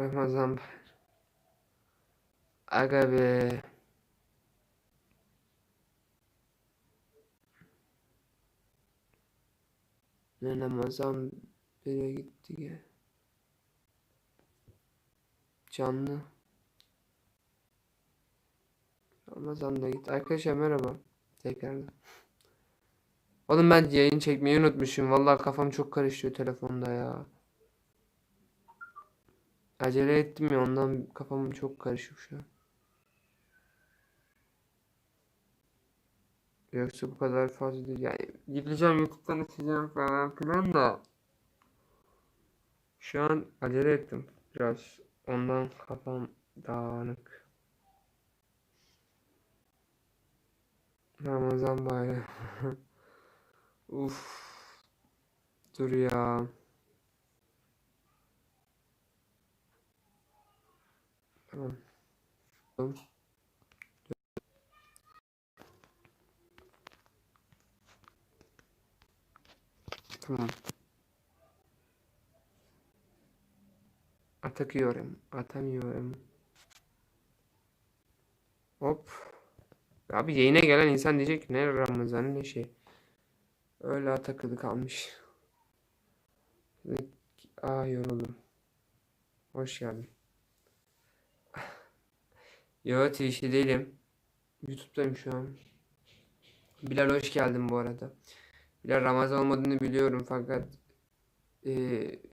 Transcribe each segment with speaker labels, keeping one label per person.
Speaker 1: Ramazan Aga be. Ne Ramazan bire gitti ya. Canlı. Ramazan da gitti. Arkadaşlar merhaba. Tekrardan. Oğlum ben yayın çekmeyi unutmuşum. Vallahi kafam çok karışıyor telefonda ya. Acele ettim ya ondan kafam çok karışık şu an. Yoksa bu kadar fazla değil. Yani gideceğim YouTube'dan açacağım falan filan da şu an acele ettim biraz. Ondan kafam dağınık. Ramazan bayramı. Uf. Dur ya. Tamam. Tamam. Atakıyorum. Atamıyorum. Hop. Abi yayına gelen insan diyecek ne Ramazan'ı ne şey. Öyle takılı kalmış. Aa yoruldum. Hoş geldin. Yo Twitch'te değilim. YouTube'dayım şu an. Bilal hoş geldin bu arada. Bilal Ramazan olmadığını biliyorum fakat e,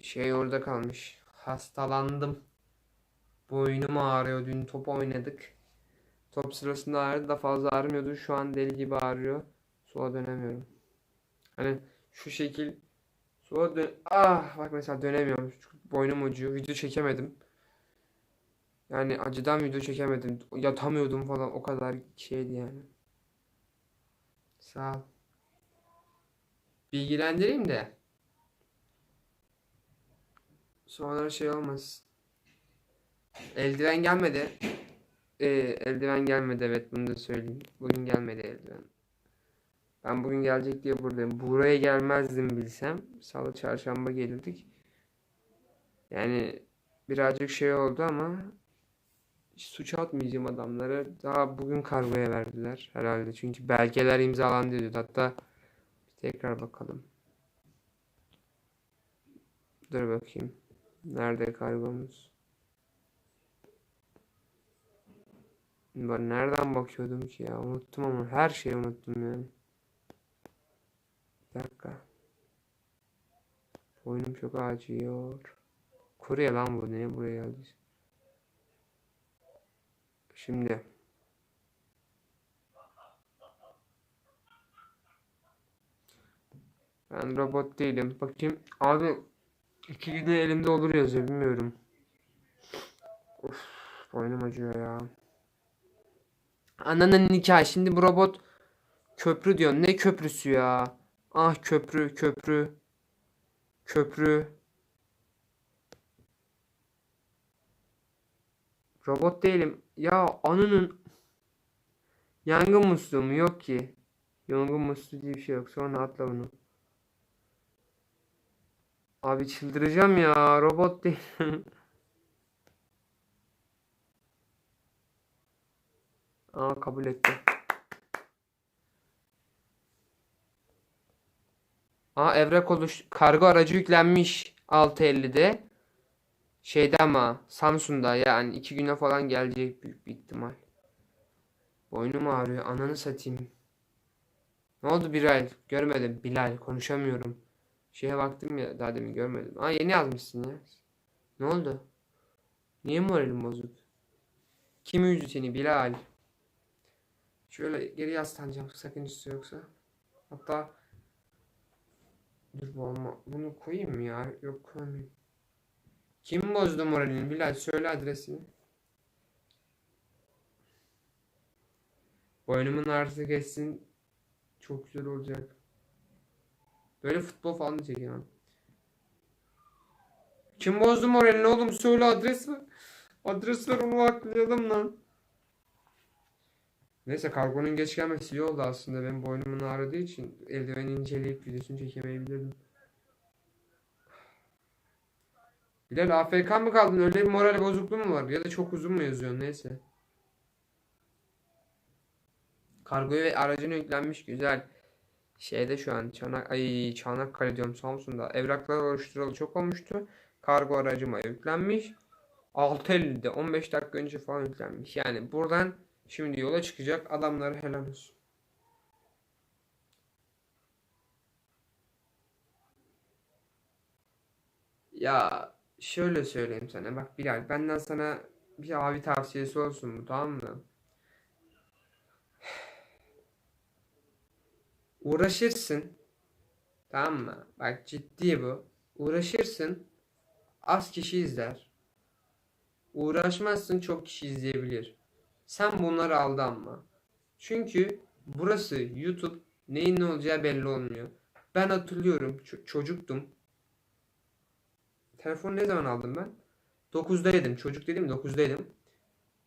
Speaker 1: şey orada kalmış. Hastalandım. Boynum ağrıyor. Dün top oynadık. Top sırasında ağrıdı da fazla ağrımıyordu. Şu an deli gibi ağrıyor. Sola dönemiyorum. Hani şu şekil sola dön... Ah bak mesela dönemiyorum. Boynum acıyor. Video çekemedim. Yani acıdan video çekemedim. Yatamıyordum falan. O kadar şeydi yani. Sağ ol. Bilgilendireyim de. Sonra şey olmaz. Eldiven gelmedi. Ee, eldiven gelmedi evet bunu da söyleyeyim. Bugün gelmedi eldiven. Ben bugün gelecek diye buradayım. Buraya gelmezdim bilsem. Salı çarşamba gelirdik. Yani birazcık şey oldu ama suç atmayacağım adamlara. Daha bugün kargoya verdiler herhalde. Çünkü belgeler imzalandı diyordu. Hatta tekrar bakalım. Dur bakayım. Nerede kargomuz? Ben nereden bakıyordum ki ya? Unuttum ama her şeyi unuttum yani. Bir dakika. Boynum çok acıyor. Kurye lan bu. Niye buraya geldi? Şimdi. Ben robot değilim. Bakayım. Abi iki güne elimde olur yazıyor. Bilmiyorum. Of, boynum acıyor ya. Ananın nikahı. Şimdi bu robot köprü diyor. Ne köprüsü ya? Ah köprü, köprü. Köprü. Robot değilim. Ya anının yangın musluğu mu? Yok ki. Yangın musluğu diye bir şey yok. Sonra atla bunu. Abi çıldıracağım ya. Robot değil. Aa kabul etti. Aa evrak oluş kargo aracı yüklenmiş 6.50'de. Şeyde ama Samsun'da yani iki güne falan gelecek büyük bir ihtimal. Boynum ağrıyor. Ananı satayım. Ne oldu Bilal? Görmedim. Bilal konuşamıyorum. Şeye baktım ya daha demin görmedim. Aa yeni yazmışsın ya. Ne oldu? Niye moralim bozuk? Kim üzdü seni Bilal? Şöyle geri yaslanacağım sakıncası yoksa. Hatta dur bu olma. Bunu koyayım mı ya? Yok koymayayım. Kim bozdu moralini Bilal? Söyle adresini. Boynumun ağrısı geçsin. Çok güzel olacak. Böyle futbol falan da çekemem. Kim bozdu moralini oğlum? Söyle adres ver. Adres onu aklayalım lan. Neyse kargonun geç gelmesi iyi oldu aslında. Benim boynumun ağrıdığı için eldiveni inceleyip videosunu çekemeyebilirdim. Bilal AFK mı kaldın? Öyle bir moral bozukluğu mu var? Ya da çok uzun mu yazıyorsun? Neyse. Kargoya ve aracına yüklenmiş güzel. Şeyde şu an Çanak ay Çanakkale diyorum Samsun'da evraklar oluşturalı çok olmuştu. Kargo aracıma yüklenmiş. 6.50'de 15 dakika önce falan yüklenmiş. Yani buradan şimdi yola çıkacak adamlara helal olsun. Ya şöyle söyleyeyim sana bak Bilal benden sana bir abi tavsiyesi olsun bu tamam mı? Uğraşırsın tamam mı? Bak ciddi bu. Uğraşırsın az kişi izler. Uğraşmazsın çok kişi izleyebilir. Sen bunları aldanma. Çünkü burası YouTube neyin ne olacağı belli olmuyor. Ben hatırlıyorum ço- çocuktum. Telefonu ne zaman aldım ben? 9'daydım. Çocuk dedim 9'daydım.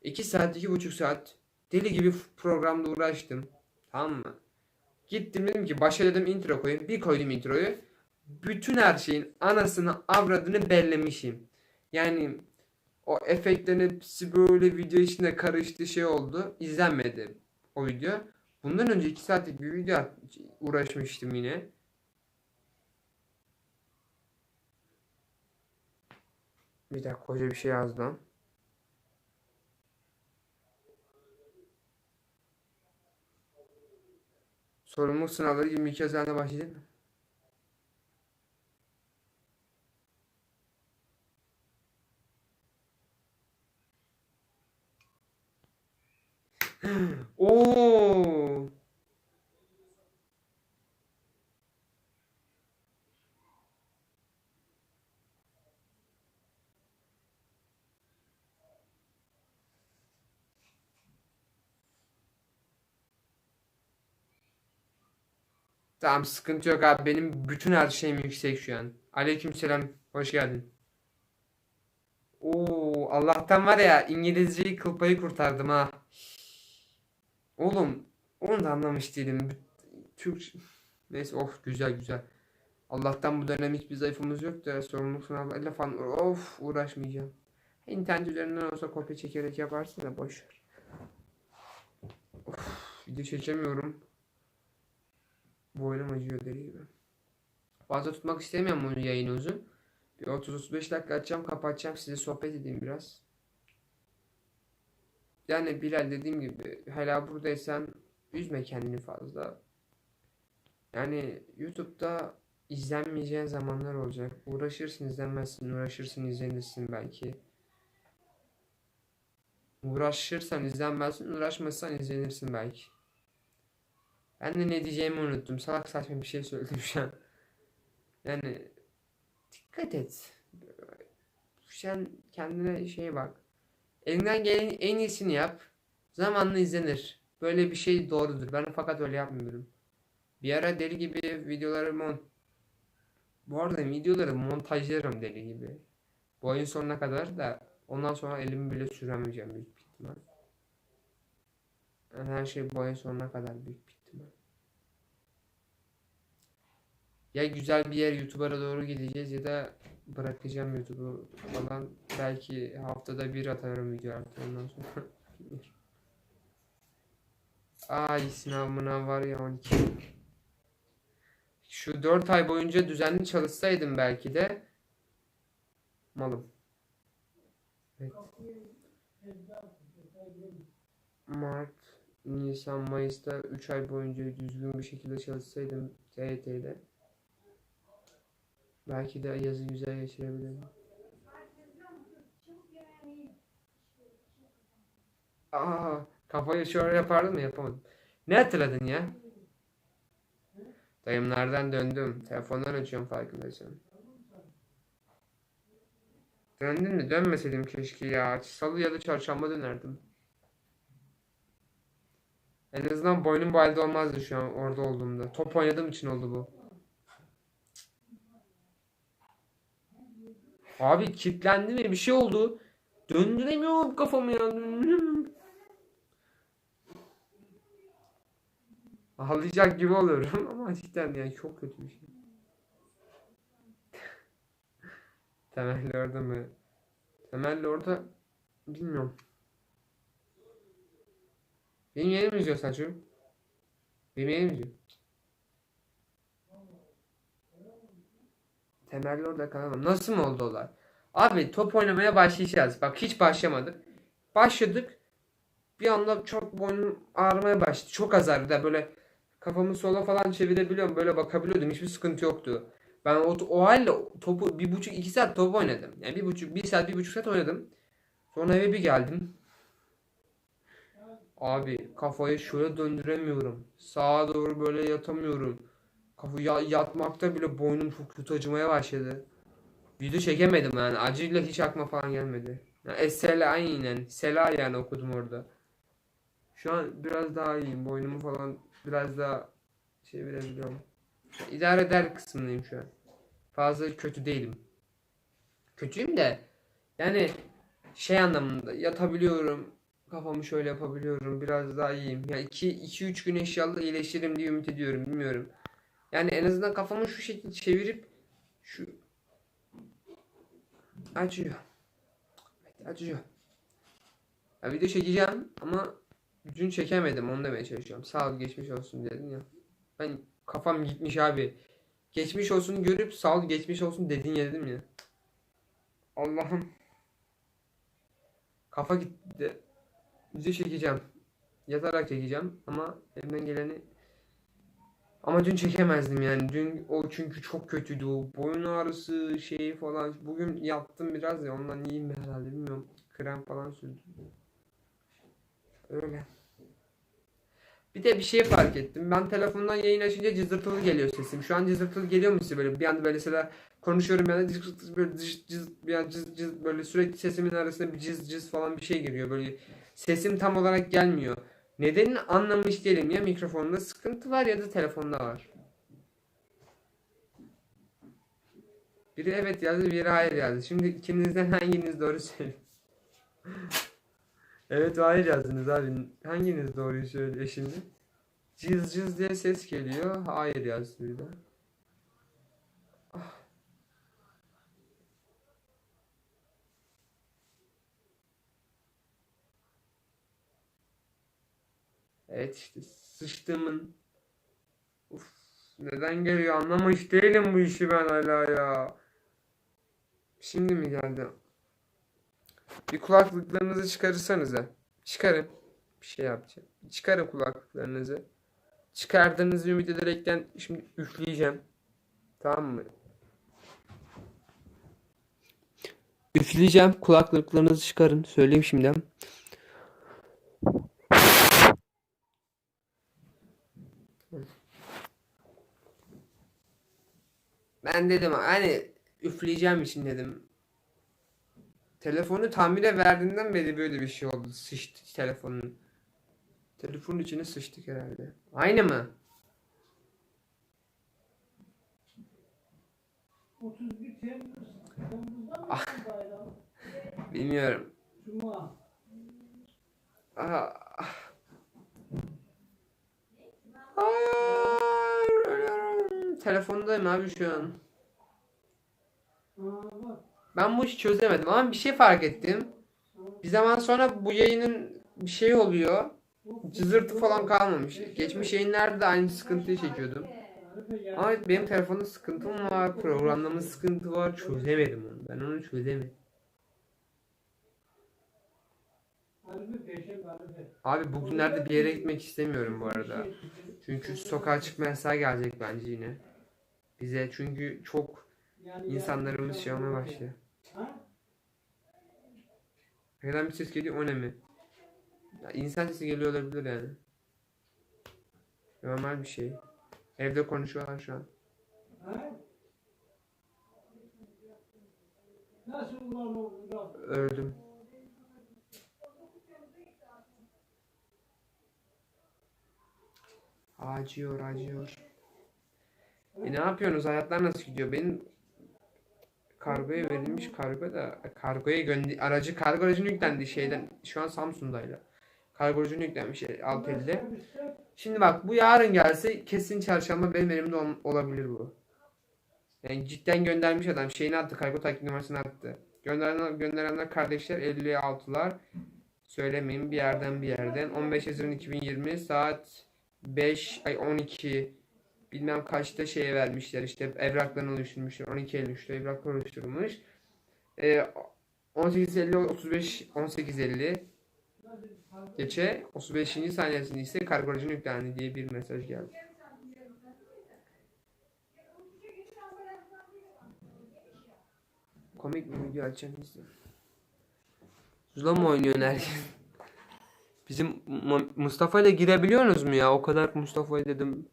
Speaker 1: 2 saat, 2,5 saat deli gibi programda uğraştım. Tamam mı? Gittim dedim ki başa dedim intro koyayım. Bir koydum introyu. Bütün her şeyin anasını avradını bellemişim. Yani o efektlerin hepsi böyle video içinde karıştı şey oldu. İzlenmedi o video. Bundan önce 2 saatlik bir video uğraşmıştım yine. Bir dakika koca bir şey yazdım. Sorumluluk sınavları 22 Haziran'da başlayacak mı? Oo. Tamam sıkıntı yok abi. Benim bütün her şeyim yüksek şu an. Aleykümselam. Hoş geldin. Oo, Allah'tan var ya İngilizceyi kıl payı kurtardım ha. Oğlum onu da anlamış değilim. Türk neyse of güzel güzel. Allah'tan bu dönem hiçbir zayıfımız yok da sorumluluk sınavlarıyla falan of uğraşmayacağım. İnternet üzerinden olsa kopya çekerek yaparsın da boş ver. Of, video çekemiyorum. Boynum acıyor deli gibi. Fazla tutmak istemiyorum bunu yayını uzun. Bir 30-35 dakika açacağım kapatacağım size sohbet edeyim biraz. Yani Bilal dediğim gibi hala buradaysan üzme kendini fazla. Yani YouTube'da izlenmeyeceğin zamanlar olacak. Uğraşırsın izlenmezsin, uğraşırsın izlenirsin belki. Uğraşırsan izlenmezsin, uğraşmazsan izlenirsin belki. Ben de ne diyeceğimi unuttum. Salak saçma bir şey söyledim şu an. Yani dikkat et. Sen kendine şey bak. Elinden gelen en iyisini yap. Zamanla izlenir. Böyle bir şey doğrudur. Ben fakat öyle yapmıyorum. Bir ara deli gibi videoları mont Bu arada videoları montajlarım deli gibi. Bu ayın sonuna kadar da ondan sonra elimi bile süremeyeceğim büyük ihtimal. Yani her şey bu ayın sonuna kadar büyük ihtimal. Ya güzel bir yer YouTuber'a doğru gideceğiz ya da bırakacağım YouTube'u falan. Belki haftada bir atarım video artık ondan sonra. Ay sınav mınav var ya 12. Şu 4 ay boyunca düzenli çalışsaydım belki de malım. Evet. Mart, Nisan, Mayıs'ta 3 ay boyunca düzgün bir şekilde çalışsaydım TYT'de belki de yazı güzel geçirebilirdim. Aa, kafayı şöyle yapardım mı yapamadım. Ne hatırladın ya? Dayımlardan döndüm. Telefondan açıyorum farkındaysan. Döndün mü? Dönmeseydim keşke ya. Salı ya da çarşamba dönerdim. En azından boynum bu halde olmazdı şu an orada olduğumda. Top oynadığım için oldu bu. Abi kilitlendi mi? Bir şey oldu. Döndüremiyorum kafamı ya. Ağlayacak gibi oluyorum ama cidden yani çok kötü bir şey. Temelli orada mı? Temelli orada bilmiyorum. Benim yerim izliyor Selçuk. Benim yerim izliyor. Temelli orada kalamam. Nasıl mı oldu olay? Abi top oynamaya başlayacağız. Bak hiç başlamadık. Başladık. Bir anda çok boynum ağrımaya başladı. Çok az ağrıdı. da Böyle kafamı sola falan çevirebiliyorum. Böyle bakabiliyordum. Hiçbir sıkıntı yoktu. Ben o, o halde topu bir buçuk iki saat top oynadım. Yani bir buçuk bir saat bir buçuk saat oynadım. Sonra eve bir geldim. Abi kafayı şöyle döndüremiyorum. Sağa doğru böyle yatamıyorum. Kafa ya- yatmakta bile boynum çok kötü acımaya başladı. Video çekemedim yani. Acıyla hiç akma falan gelmedi. Yani Esela aynen. Sela yani okudum orada. Şu an biraz daha iyiyim. Boynumu falan biraz daha çevirebiliyorum. İdare eder kısmındayım şu an. Fazla kötü değilim. Kötüyüm de yani şey anlamında yatabiliyorum. Kafamı şöyle yapabiliyorum. Biraz daha iyiyim. Ya 2 2 3 gün inşallah iyileşirim diye ümit ediyorum. Bilmiyorum. Yani en azından kafamı şu şekilde çevirip şu acıyor. Evet, acıyor. Ya video çekeceğim ama dün çekemedim. Onu demeye çalışıyorum. Sağ ol geçmiş olsun dedim ya. Ben kafam gitmiş abi. Geçmiş olsun görüp sağ ol geçmiş olsun dedin ya dedim ya. Allah'ım. Kafa gitti. Video çekeceğim. Yatarak çekeceğim ama elimden geleni ama dün çekemezdim yani. Dün o çünkü çok kötüydü o boyun ağrısı şeyi falan. Bugün yattım biraz ya ondan iyiyim herhalde bilmiyorum. Krem falan sürdüm. Öyle. Bir de bir şey fark ettim. Ben telefondan yayın açınca cızırtılı geliyor sesim. Şu an cızırtılı geliyor mu size böyle? Bir anda böyle mesela konuşuyorum anda cız böyle cız cız cız cız böyle sürekli sesimin arasında bir cız cız falan bir şey giriyor. Böyle sesim tam olarak gelmiyor. Nedenini anlamış değilim. Ya mikrofonda sıkıntı var ya da telefonda var. Biri evet yazdı, biri hayır yazdı. Şimdi ikinizden hanginiz doğru söylüyor? evet hayır yazdınız abi. Hanginiz doğruyu söylüyor şimdi? Cız cız diye ses geliyor. Hayır yazdı bir de. Evet işte sıçtığımın Uf, neden geliyor anlamış değilim bu işi ben hala ya. Şimdi mi geldi? Bir kulaklıklarınızı çıkarırsanıza. Çıkarın. Bir şey yapacağım. Çıkarın kulaklıklarınızı. Çıkardığınızı ümit ederekten şimdi üfleyeceğim. Tamam mı? Üfleyeceğim. Kulaklıklarınızı çıkarın. Söyleyeyim şimdiden. Ben dedim hani üfleyeceğim için dedim. Telefonu tamire verdiğinden beri böyle bir şey oldu. Sıçtı telefonun. Telefonun içine sıçtık herhalde. Aynı mı?
Speaker 2: 31 Temmuz Temmuz'da mı
Speaker 1: Ah.
Speaker 2: bayram?
Speaker 1: Bilmiyorum.
Speaker 2: Cuma.
Speaker 1: Ah, ah. Telefondayım abi şu an. Ben bu işi çözemedim ama bir şey fark ettim. Bir zaman sonra bu yayının bir şey oluyor. Cızırtı falan kalmamış. Geçmiş yayınlarda da aynı sıkıntıyı çekiyordum. Ama benim telefonda sıkıntım var, programlama sıkıntı var. Çözemedim onu. Ben onu çözemedim. Abi bugünlerde bir yere gitmek istemiyorum bu arada. Çünkü sokağa çıkma yasağı gelecek bence yine. Bize çünkü çok insanlarımız şey olmaya.
Speaker 2: Ha?
Speaker 1: Arkadan bir ses geliyor o ne mi? Ya insan sesi geliyor olabilir yani. Normal bir şey. Evde konuşuyorlar şu an. Öldüm. Acıyor, acıyor. E ne yapıyorsunuz? Hayatlar nasıl gidiyor? Benim kargoya verilmiş kargo da kargoya gönder aracı kargo aracını yüklendi şeyden şu an Samsun'dayla. Kargo aracını yüklenmiş 650. Şimdi bak bu yarın gelse kesin çarşamba benim elimde ol- olabilir bu. Yani cidden göndermiş adam. Şeyini attı. Kargo takip numarasını attı. Gönderen, gönderenler kardeşler 56'lar. Söylemeyeyim bir yerden bir yerden. 15 Haziran 2020 saat 5 ay 12 bilmem kaçta şeye vermişler işte evraklarını oluşturmuşlar. 12 Eylül'de evraklar oluşturulmuş. Ee, 18.50 35 18.50 geçe 35. saniyesinde ise kargo aracına yüklendi diye bir mesaj geldi. Komik bir video açacağım. Zula mı oynuyorsun herkes? Bizim Mu- Mustafa ile girebiliyorsunuz mu ya? O kadar Mustafa'yı dedim.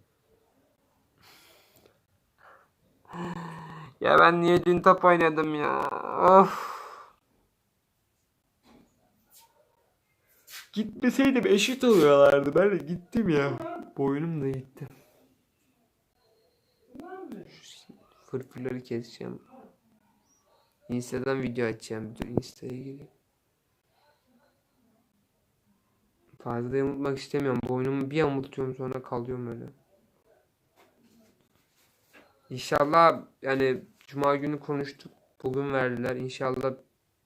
Speaker 1: Ya ben niye dün top oynadım ya? Of. Gitmeseydim eşit oluyorlardı. Ben de gittim ya. Boynum da gitti. Fırfırları keseceğim. Insta'dan video açacağım. Dur Insta'ya gireyim. Fazla yamultmak istemiyorum. Boynumu bir yamultuyorum sonra kalıyorum öyle. İnşallah yani Cuma günü konuştuk. Bugün verdiler. İnşallah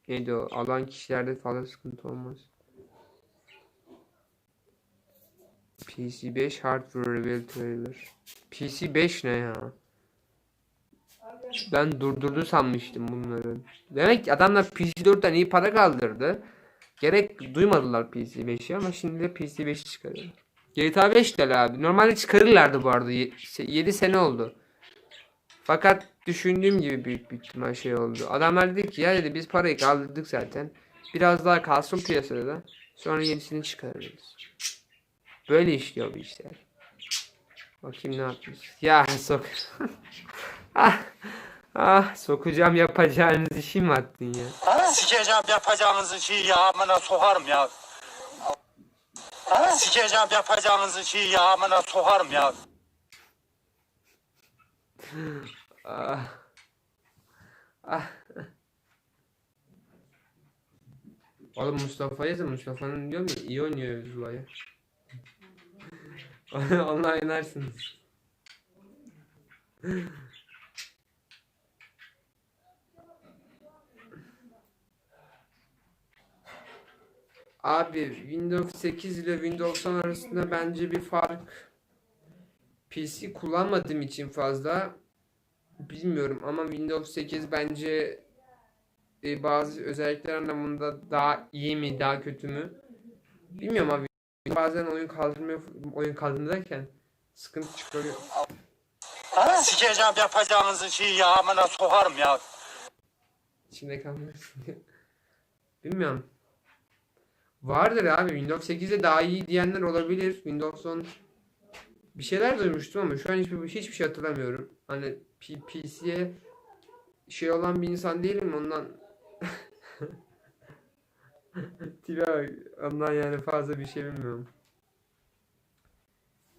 Speaker 1: neydi o alan kişilerde fazla sıkıntı olmaz. PC5 Hardware Reveal Trailer. PC5 ne ya? Ben durdurdu sanmıştım bunları. Demek ki adamlar PC4'ten iyi para kaldırdı. Gerek duymadılar PC5'i ama şimdi de PC5 çıkarıyorlar. GTA 5 de abi. Normalde çıkarırlardı bu arada. 7 sene oldu. Fakat düşündüğüm gibi büyük bir ihtimal şey oldu. Adamlar dedi ki ya dedi biz parayı kaldırdık zaten. Biraz daha kalsın piyasada da. Sonra yenisini çıkarırız. Böyle işliyor bu işler. Bakayım ne yapmış. Ya sok. ah, ah sokacağım yapacağınız işi mi attın ya?
Speaker 3: Sikeceğim yapacağınız işi ya amına sokarım ya. Sikeceğim yapacağınız işi ya amına sokarım ya.
Speaker 1: Ah. Ah. Oğlum Mustafa'yı da Mustafa'nın diyor mu iyi oynuyor Zula'ya. Onunla oynarsınız. Abi Windows 8 ile Windows 10 arasında bence bir fark PC kullanmadığım için fazla bilmiyorum ama Windows 8 bence e, bazı özellikler anlamında daha iyi mi daha kötü mü bilmiyorum abi bazen oyun kaldırmaya oyun kaldırırken sıkıntı çıkarıyor.
Speaker 3: Sikeceğim yapacağınız işi ya amına sokarım ya.
Speaker 1: İçinde kalmasın. Bilmiyorum. Vardır abi Windows 8'de daha iyi diyenler olabilir. Windows 10 bir şeyler duymuştum ama şu an hiçbir, hiçbir şey hatırlamıyorum. Hani PC'ye şey olan bir insan değilim ondan Tipe bak, ondan yani fazla bir şey bilmiyorum.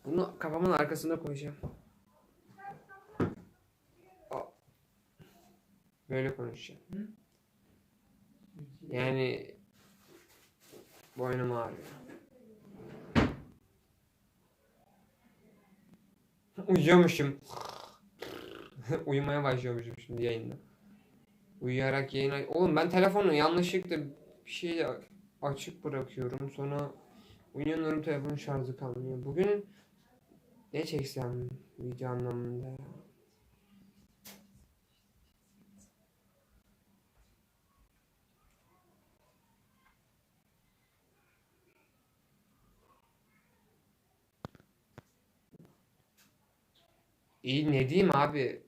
Speaker 1: Bunu kafamın arkasına koyacağım. Böyle konuşacağım. Yani boynum ağrıyor. Uyuyormuşum. Uyumaya başlıyormuşum şimdi yayında. Uyuyarak yayına... Oğlum ben telefonu yanlışlıkla bir şey açık bırakıyorum. Sonra uyanıyorum telefonun şarjı kalmıyor. Bugün ne çeksem video anlamında ya. İyi ne diyeyim abi?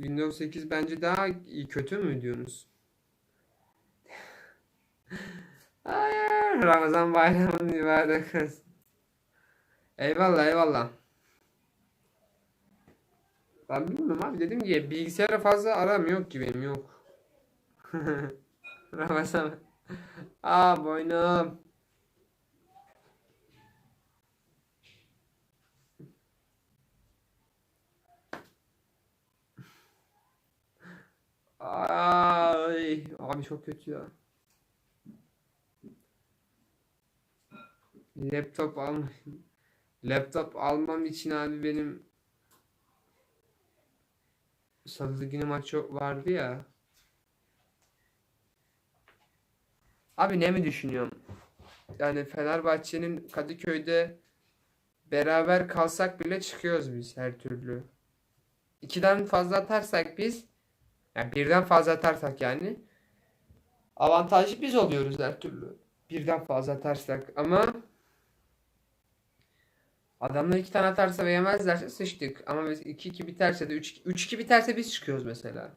Speaker 1: Windows 8 bence daha iyi kötü mü diyorsunuz? Hayır, Ramazan bayramının mübarek olsun. Eyvallah eyvallah. Ben bilmiyorum abi dedim ki bilgisayara fazla aram yok ki benim yok. Ramazan. Aa boynum. Ay abi çok kötü ya. Laptop alma. Laptop almam için abi benim Salı günü maçı vardı ya. Abi ne mi düşünüyorum? Yani Fenerbahçe'nin Kadıköy'de beraber kalsak bile çıkıyoruz biz her türlü. İkiden fazla atarsak biz yani birden fazla atarsak yani avantajlı biz oluyoruz her türlü. Birden fazla atarsak ama adamlar iki tane atarsa ve yemezlerse sıçtık. Ama biz 2-2 biterse de 3-2 biterse biz çıkıyoruz mesela.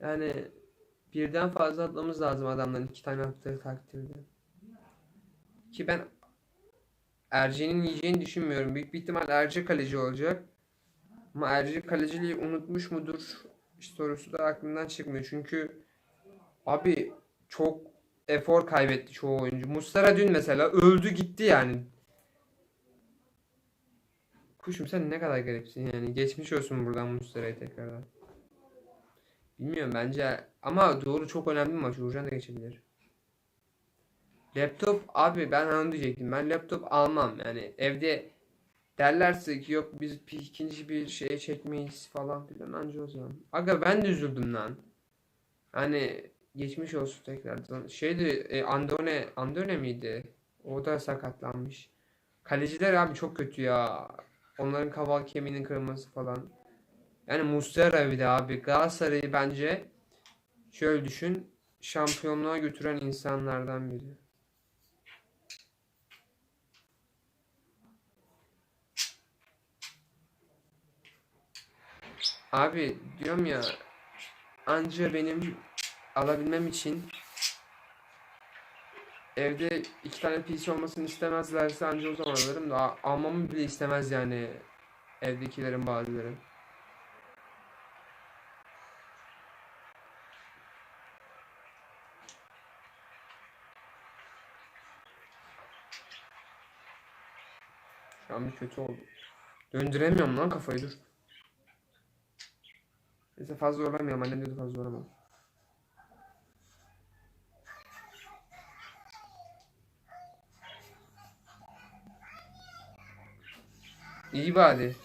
Speaker 1: Yani birden fazla atmamız lazım adamların iki tane attığı takdirde. Ki ben Erce'nin yiyeceğini düşünmüyorum. Büyük bir ihtimal Erce kaleci olacak. Ama Erce kaleciliği unutmuş mudur sorusu da aklımdan çıkmıyor. Çünkü abi çok efor kaybetti çoğu oyuncu. Muslera dün mesela öldü gitti yani. Kuşum sen ne kadar garipsin yani. Geçmiş olsun buradan Muslera'ya tekrardan. Bilmiyorum bence ama doğru çok önemli bir maç. Uğurcan da geçebilir. Laptop abi ben onu diyecektim. Ben laptop almam yani evde derlerse ki yok biz ikinci bir şeye çekmeyiz falan filan anca o zaman. Aga ben de üzüldüm lan. Hani geçmiş olsun tekrardan. Şeydi e, Andone Andone miydi? O da sakatlanmış. Kaleciler abi çok kötü ya. Onların kaval kemiğinin kırılması falan. Yani Muslera bir de abi Galatasaray'ı bence şöyle düşün şampiyonluğa götüren insanlardan biri. Abi diyorum ya anca benim alabilmem için evde iki tane PC olmasını istemezlerse anca o zaman alırım da almamı bile istemez yani evdekilerin bazıları. Şu an bir kötü oldu. Döndüremiyorum lan kafayı dur. Neyse fazla zorlamıyorum. Annem diyordu fazla zorlama. İyi bari.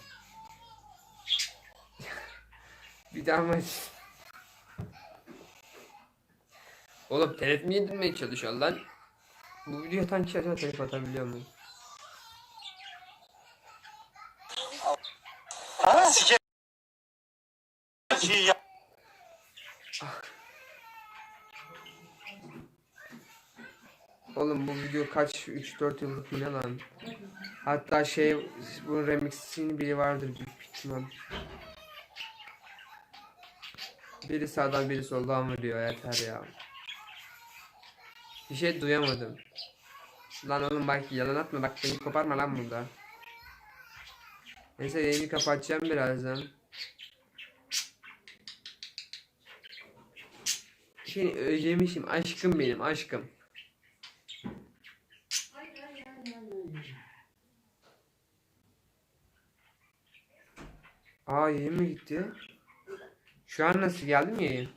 Speaker 1: bir daha maç. Oğlum telef yedirmeye çalışıyor lan? Bu kişi acaba telef atabiliyor mu? Video kaç 3-4 yıllık mı ne lan? Hatta şey bunun remixini biri vardır büyük ihtimal. Biri sağdan biri soldan vuruyor yeter ya. Bir şey duyamadım. Lan oğlum bak yalan atma bak beni koparma lan burada. Neyse yayını kapatacağım birazdan. Seni özlemişim aşkım benim aşkım. Aa yayın mı gitti? Şu an nasıl geldi mi yayın?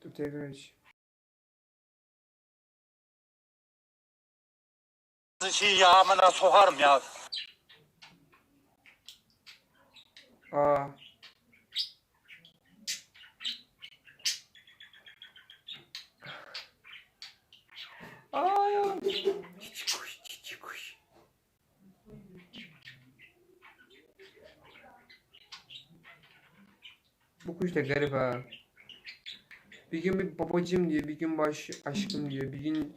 Speaker 1: Dur tekrar aç.
Speaker 3: Şeyi yağmına sokarım ya.
Speaker 1: Aa ya. Cici kuş, cici kuş. Bu kuş da garip ha. Bir gün bir babacım diyor, bir gün baş aşkım diyor, bir gün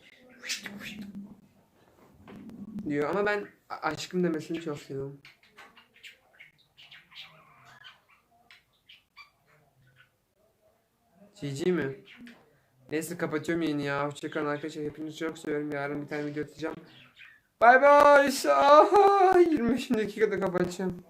Speaker 1: diyor ama ben aşkım demesini çok seviyorum. GG mi? Neyse kapatıyorum yayını ya. Hoşçakalın arkadaşlar. Hepinizi çok seviyorum. Yarın bir tane video atacağım. Bay bay. Aha, 25 dakikada kapatacağım.